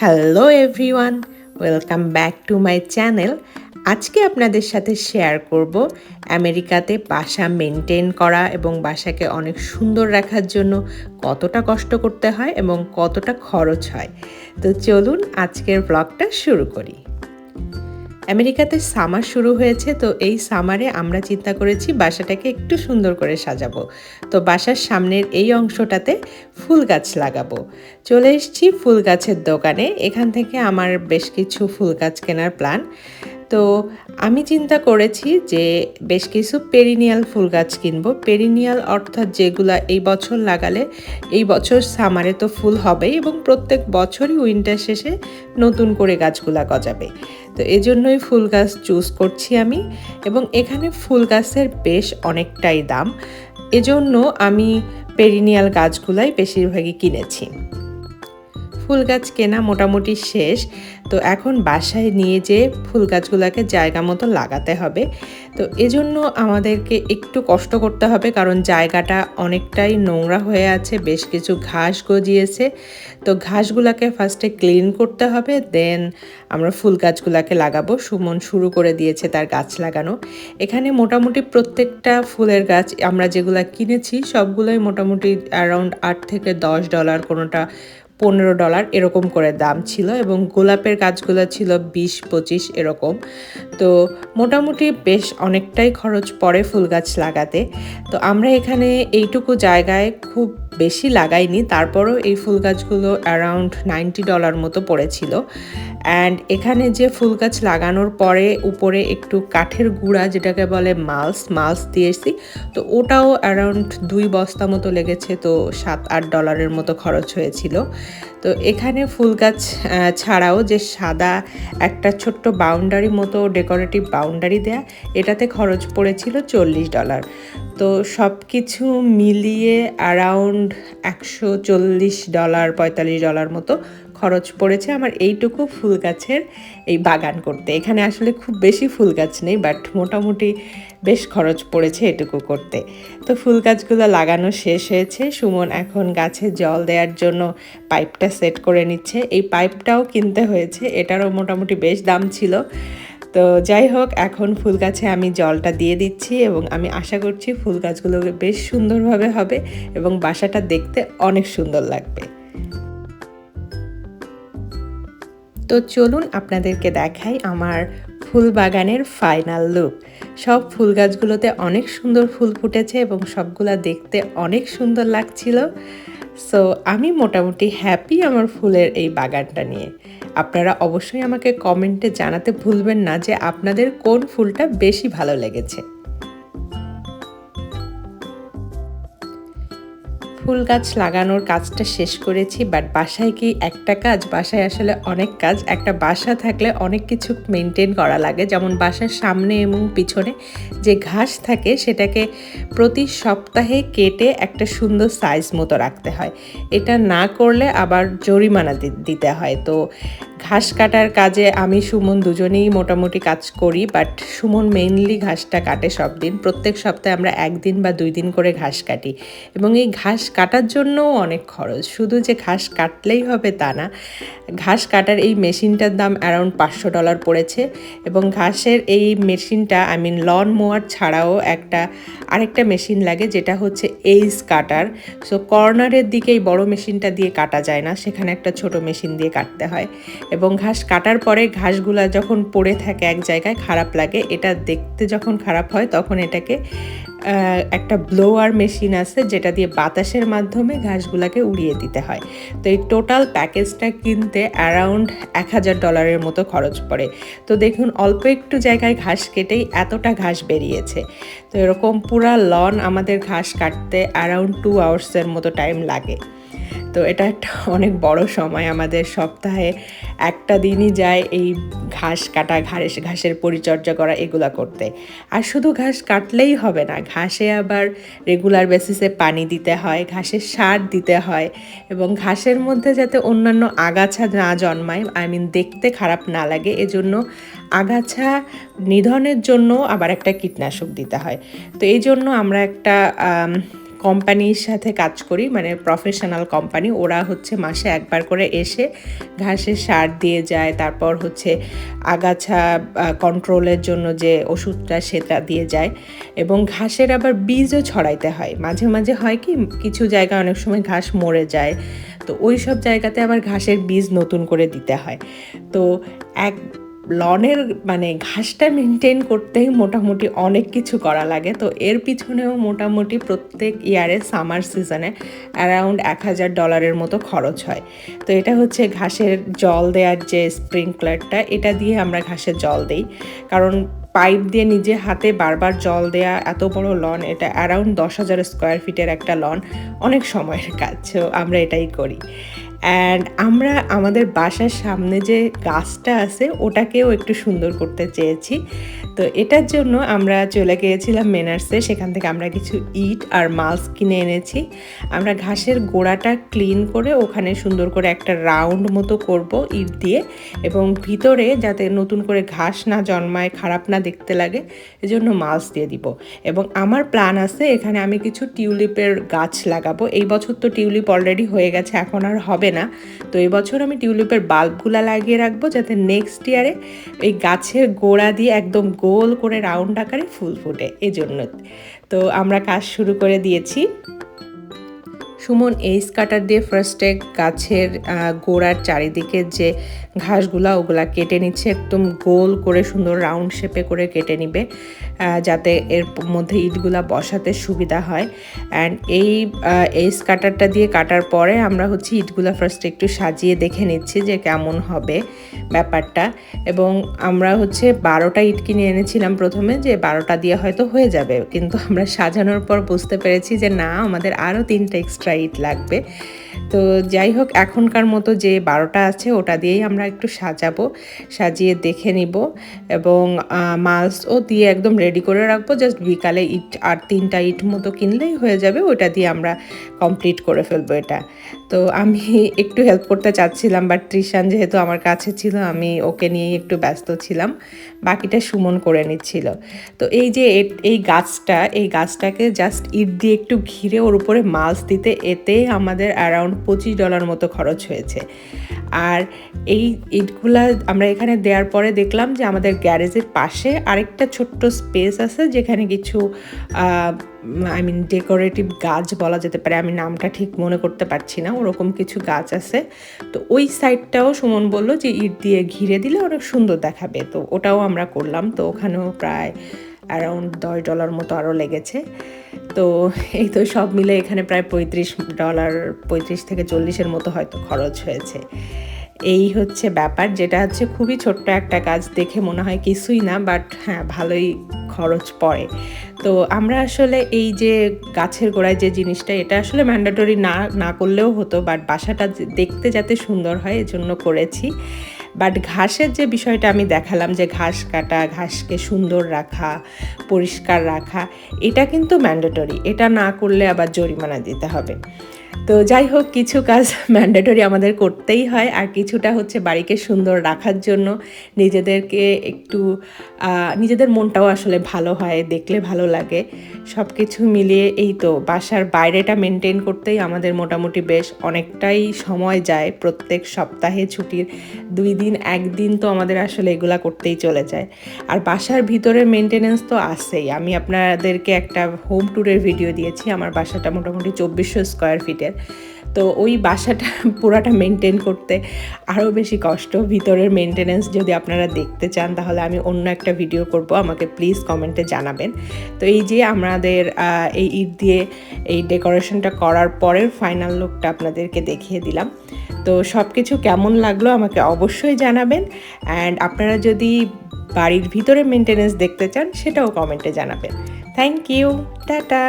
Hello everyone welcome back to my channel আজকে আপনাদের সাথে শেয়ার করব আমেরিকাতে বাসা মেনটেন করা এবং বাসাকে অনেক সুন্দর রাখার জন্য কতটা কষ্ট করতে হয় এবং কতটা খরচ হয়। তো চলুন আজকের ব্লগটা শুরু করি। আমেরিকাতে সামার শুরু হয়েছে, তো এই সামারে আমরা চিন্তা করেছি বাসাটাকে একটু সুন্দর করে সাজাবো। তো বাসার সামনের এই অংশটাতে ফুল গাছ লাগাবো। চলে এসেছি ফুল গাছের দোকানে। এখান থেকে আমার বেশ কিছু ফুল গাছ কেনার প্ল্যান। তো আমি চিন্তা করেছি যে বেশ কিছু পেরিনিয়াল ফুল গাছ কিনবো। পেরিনিয়াল অর্থাৎ যেগুলা এই বছর লাগালে এই বছর সামারে তো ফুল হবেই এবং প্রত্যেক বছরই উইন্টার শেষে নতুন করে গাছগুলা গজাবে। তো এজন্যই ফুল গাছ চুজ করছি আমি এবং এখানে ফুল গাছের বেশ অনেকটাই দাম। এজন্য আমি পেরিনিয়াল গাছগুলাই বেশিরভাগই কিনেছি। ফুল গাছ কেনা মোটামুটি শেষ। তো এখন বাসায় নিয়ে যেয়ে ফুল গাছগুলোকে জায়গা মতো লাগাতে হবে। তো এজন্য আমাদেরকে একটু কষ্ট করতে হবে কারণ জায়গাটা অনেকটাই নোংরা হয়ে আছে, বেশ কিছু ঘাস গজিয়েছে। তো ঘাসগুলোকে ফার্স্টে ক্লিন করতে হবে দেন আমরা ফুল গাছগুলোকে লাগাবো। সুমন শুরু করে দিয়েছে তার গাছ লাগানো। এখানে মোটামুটি প্রত্যেকটা ফুলের গাছ আমরা যেগুলো কিনেছি, সবগুলোই মোটামুটি অ্যারাউন্ড আট থেকে দশ ডলার কোনোটা পনেরো ডলার এরকম করে দাম ছিল এবং গোলাপের গাছগুলো ছিল বিশ, পঁচিশ এরকম। তো মোটামুটি বেশ অনেকটাই খরচ পড়ে ফুল গাছ লাগাতে। তো আমরা এখানে এইটুকু জায়গায় খুব বেশি লাগাইনি। তারপরও এই ফুল গাছগুলো অ্যারাউন্ড নাইনটি ডলার মতো পড়েছিল। অ্যান্ড এখানে যে ফুল গাছ লাগানোর পরে উপরে একটু কাঠের গুঁড়া যেটাকে বলে মালস মালস দিয়েছি। তো ওটাও অ্যারাউন্ড দুই বস্তা মতো লেগেছে, তো সাত আট ডলারের মতো খরচ হয়েছিল। তো এখানে ফুল গাছ ছাড়াও যে সাদা একটা ছোট্ট বাউন্ডারি মতো ডেকোরেটিভ বাউন্ডারি দেয়া, এটাতে খরচ পড়েছিল চল্লিশ ডলার তো সব কিছু মিলিয়ে অ্যারাউন্ড একশো চল্লিশ ডলার পঁয়তাল্লিশ ডলার মতো খরচ পড়েছে আমার এইটুকু ফুল গাছের এই বাগান করতে। এখানে আসলে খুব বেশি ফুল গাছ নেই বাট মোটামুটি বেশ খরচ পড়েছে এটুকু করতে। তো ফুল গাছগুলো লাগানো শেষ হয়েছে। সুমন এখন গাছে জল দেওয়ার জন্য পাইপটা সেট করে নিচ্ছে। এই পাইপটাও কিনতে হয়েছে। এটারও মোটামুটি বেশ দাম ছিল। তো যাই হোক, এখন ফুল গাছে আমি জলটা দিয়ে দিচ্ছি এবং আমি আশা করছি ফুল গাছগুলো বেশ সুন্দরভাবে হবে এবং বাসাটা দেখতে অনেক সুন্দর লাগবে। তো চলুন আপনাদেরকে দেখাই আমার ফুল বাগানের ফাইনাল লুক। সব ফুল গাছগুলোতে অনেক সুন্দর ফুল ফুটেছে এবং সবগুলা দেখতে অনেক সুন্দর লাগছিল। সো আমি মোটামুটি হ্যাপি আমার ফুলের এই বাগানটা নিয়ে। আপনারা অবশ্যই আমাকে কমেন্টে জানাতে ভুলবেন না যে আপনাদের কোন ফুলটা বেশি ভালো লেগেছে। ফুল গাছ লাগানোর কাজটা শেষ করেছি বাট বাসায় কি একটা কাজ? বাসায় আসলে অনেক কাজ। একটা বাসা থাকলে অনেক কিছু মেনটেন করা লাগে। যেমন বাসার সামনে এবং পিছনে যে ঘাস থাকে, সেটাকে প্রতি সপ্তাহে কেটে একটা সুন্দর সাইজ মতো রাখতে হয়। এটা না করলে আবার জরিমানা দিতে হয়। তো ঘাস কাটার কাজে আমি, সুমন দুজনেই মোটামুটি কাজ করি বাট সুমন মেইনলি ঘাসটা কাটে সব দিন প্রত্যেক সপ্তাহে আমরা একদিন বা দুই দিন করে ঘাস কাটি। এবং এই ঘাস কাটার জন্যও অনেক খরচ। শুধু যে ঘাস কাটলেই হবে তা না, ঘাস কাটার এই মেশিনটার দাম অ্যারাউন্ড পাঁচশো ডলার পড়েছে। এবং ঘাসের এই মেশিনটা আই মিন লন মোয়ার ছাড়াও একটা, আরেকটা মেশিন লাগে, যেটা হচ্ছে এইজ কাটার সো কর্নারের দিকে এই বড় মেশিনটা দিয়ে কাটা যায় না, সেখানে একটা ছোট মেশিন দিয়ে কাটতে হয়। এবং ঘাস কাটার পরে ঘাসগুলা যখন পড়ে থাকে এক জায়গায় খারাপ লাগে, এটা দেখতে যখন খারাপ হয় তখন এটাকে একটা ব্লোয়ার মেশিন আছে যেটা দিয়ে বাতাসের মাধ্যমে ঘাসগুলাকে উড়িয়ে দিতে হয়। তো এই টোটাল প্যাকেজটা কিনতে অ্যারাউন্ড এক হাজার ডলারের মতো খরচ পড়ে। তো দেখুন, অল্প একটু জায়গায় ঘাস কেটেই এতটা ঘাস বেরিয়েছে। তো এরকম পুরা লন আমাদের ঘাস কাটতে অ্যারাউন্ড টু আওয়ার্সের মতো টাইম লাগে। তো এটা একটা অনেক বড় সময় আমাদের সপ্তাহে একটা দিনই যায় এই ঘাস কাটা, ঘাস, ঘাসের পরিচর্যা করা এগুলা করতে। আর শুধু ঘাস কাটলেই হবে না, ঘাসে আবার রেগুলার বেসিসে পানি দিতে হয় ঘাসের সার দিতে হয় এবং ঘাসের মধ্যে যাতে অন্যান্য আগাছা না জন্মায় আই মিন দেখতে খারাপ না লাগে, এজন্য আগাছা নিধনের জন্য আবার একটা কীটনাশক দিতে হয়। তো এই জন্য আমরা একটা কোম্পানির সাথে কাজ করি মানে প্রফেশনাল কোম্পানি ওরা হচ্ছে মাসে একবার করে এসে ঘাসের সার দিয়ে যায়, তারপর হচ্ছে আগাছা কন্ট্রোলের জন্য যে ওষুধটা সেটা দিয়ে যায় এবং ঘাসের আবার বীজও ছড়াইতে হয়। মাঝে মাঝে হয় কি, কিছু জায়গায় অনেক সময় ঘাস মরে যায়, তো ওই সব জায়গাতে আবার ঘাসের বীজ নতুন করে দিতে হয়। তো এক লনের মানে ঘাসটা মেনটেন করতেই মোটামুটি অনেক কিছু করা লাগে। তো এর পিছনেও মোটামুটি প্রত্যেক ইয়ারে সামার সিজনে অ্যারাউন্ড এক হাজার ডলারের মতো খরচ হয়। তো এটা হচ্ছে ঘাসের জল দেওয়ার যে স্প্রিংকলারটা এটা দিয়ে আমরা ঘাসের জল দিই। কারণ পাইপ দিয়ে নিজে হাতে বারবার জল দেয়া এত বড় লন, এটা অ্যারাউন্ড দশ হাজার স্কোয়ার ফিটের একটা লন অনেক সময়ের কাজ আমরা এটাই করি। অ্যান্ড আমরা আমাদের বাসার সামনে যে গাছটা আছে, ওটাকেও একটু সুন্দর করতে চেয়েছি। তো এটার জন্য আমরা চলে গিয়েছিলাম মেনার্সে সেখান থেকে আমরা কিছু ইট আর মালস কিনে এনেছি। আমরা ঘাসের গোড়াটা ক্লিন করে ওখানে সুন্দর করে একটা রাউন্ড মতো করব ইট দিয়ে। এবং ভিতরে যাতে নতুন করে ঘাস না জন্মায়, খারাপ না দেখতে লাগে, এজন্য মালস দিয়ে দিব। এবং আমার প্ল্যান আছে, এখানে আমি কিছু টিউলিপের গাছ লাগাবো। এই বছর তো টিউলিপ অলরেডি হয়ে গেছে, এখন আর হবে না। তো এবছর আমি টিউলিপের বাল্বগুলা লাগিয়ে রাখব যাতে নেক্সট ইয়ারে এই গাছের গোড়া দিয়ে একদম গোল করে রাউন্ড আকারে ফুল ফুটে। এজন্য তো আমরা কাজ শুরু করে দিয়েছি। সুমন এইস কাটার দিয়ে ফার্স্টে গাছের গোড়ার চারিদিকে যে ঘাসগুলা, ওগুলা কেটে নিচ্ছে, একদম গোল করে সুন্দর রাউন্ড শেপে করে কেটে নিবে যাতে এর মধ্যে ইটগুলা বসাতে সুবিধা হয়। অ্যান্ড এই এইস কাটারটা দিয়ে কাটার পরে আমরা হচ্ছে ইটগুলা ফার্স্টে একটু সাজিয়ে দেখে নিচ্ছি যে কেমন হবে ব্যাপারটা। এবং আমরা হচ্ছে বারোটা ইট কিনে এনেছিলাম প্রথমে, যে বারোটা দিয়ে হয়তো হয়ে যাবে, কিন্তু আমরা সাজানোর পর বুঝতে পেরেছি যে না, আমাদের আরও তিনটা এক্সট্রা ইট লাগবে। তো যাই হোক, এখনকার মতো যে বারোটা আছে, ওটা দিয়েই আমরা একটু সাজাবো, সাজিয়ে দেখে নিব এবং মাছও দিয়ে একদম রেডি করে রাখব। জাস্ট বিকালে ইট আর তিনটা ইট মতো কিনলেই হয়ে যাবে ওটা দিয়ে আমরা কমপ্লিট করে ফেলব এটা। তো আমি একটু হেল্প করতে চাচ্ছিলাম বাট ত্রিশান যেহেতু আমার কাছে ছিল, আমি ওকে নিয়েই একটু ব্যস্ত ছিলাম। বাকিটা সুমন করে নিচ্ছিল। তো এই যে এই গাছটা, এই গাছটাকে জাস্ট ইট দিয়ে একটু ঘিরে ওর উপরে মাছ দিতে এতে আমাদের অ্যারাউন্ড পঁচিশ ডলার মতো খরচ হয়েছে। আর এই ইটগুলা আমরা এখানে দেওয়ার পরে দেখলাম যে আমাদের গ্যারেজের পাশে আরেকটা ছোট্ট স্পেস আছে যেখানে কিছু আই মিন ডেকোরেটিভ গাছ বলা যেতে পারে। আমি নামটা ঠিক মনে করতে পারছি না, ওরকম কিছু গাছ আছে। তো ওই সাইডটাও সুমন বলল যে ইট দিয়ে ঘিরে দিলে অনেক সুন্দর দেখাবে। তো ওটাও আমরা করলাম। তো ওখানেও প্রায় অ্যারাউন্ড দশ ডলার মতো আরও লেগেছে। তো এই তো সব মিলে এখানে প্রায় পঁয়ত্রিশ ডলার পঁয়ত্রিশ থেকে চল্লিশের মতো হয়তো খরচ হয়েছে। এই হচ্ছে ব্যাপার, যেটা হচ্ছে খুবই ছোট্ট একটা কাজ, দেখে মনে হয় কিছুই না বাট হ্যাঁ ভালোই খরচ পড়ে। তো আমরা আসলে এই যে গাছের গোড়ায় যে জিনিসটা, এটা আসলে ম্যান্ডেটরি না না করলেও হতো বাট বাসাটা দেখতে যাতে সুন্দর হয়, এজন্য করেছি। বাট ঘাসের যে বিষয়টা আমি দেখালাম যে ঘাস কাটা, ঘাসকে সুন্দর রাখা, পরিষ্কার রাখা, এটা কিন্তু ম্যান্ডেটরি এটা না করলে আবার জরিমানা দিতে হবে। তো যাই হোক, কিছু কাজ ম্যান্ডেটরি আমাদের করতেই হয় আর কিছুটা হচ্ছে বাড়িকে সুন্দর রাখার জন্য নিজেদেরকে একটু নিজেদের মনটাও আসলে ভালো হয়, দেখলে ভালো লাগে। সব কিছু মিলিয়ে এই তো বাসার বাইরেটা মেনটেন করতেই আমাদের মোটামুটি বেশ অনেকটাই সময় যায়। প্রত্যেক সপ্তাহে ছুটির দুই দিন একদিন তো আমাদের আসলে এগুলা করতেই চলে যায়। আর বাসার ভিতরে মেনটেনেন্স তো আছেই। আমি আপনাদেরকে একটা হোম ট্যুরের ভিডিও দিয়েছি। আমার বাসাটা মোটামুটি চব্বিশশো স্কোয়ার ফিটের তো ওই বাসাটা পুরাটা মেনটেন করতে আরও বেশি কষ্ট। ভিতরের মেনটেনেন্স যদি আপনারা দেখতে চান, তাহলে আমি অন্য একটা ভিডিও করব। আমাকে প্লিজ কমেন্টে জানাবেন। তো এই যে আমাদের এই ঈদ দিয়ে এই ডেকোরেশনটা করার পরের ফাইনাল লুকটা আপনাদেরকে দেখিয়ে দিলাম। তো সব কিছু কেমন লাগল আমাকে অবশ্যই জানাবেন। অ্যান্ড আপনারা যদি বাড়ির ভিতরে মেনটেনেন্স দেখতে চান, সেটাও কমেন্টে জানাবেন। Thank you tata.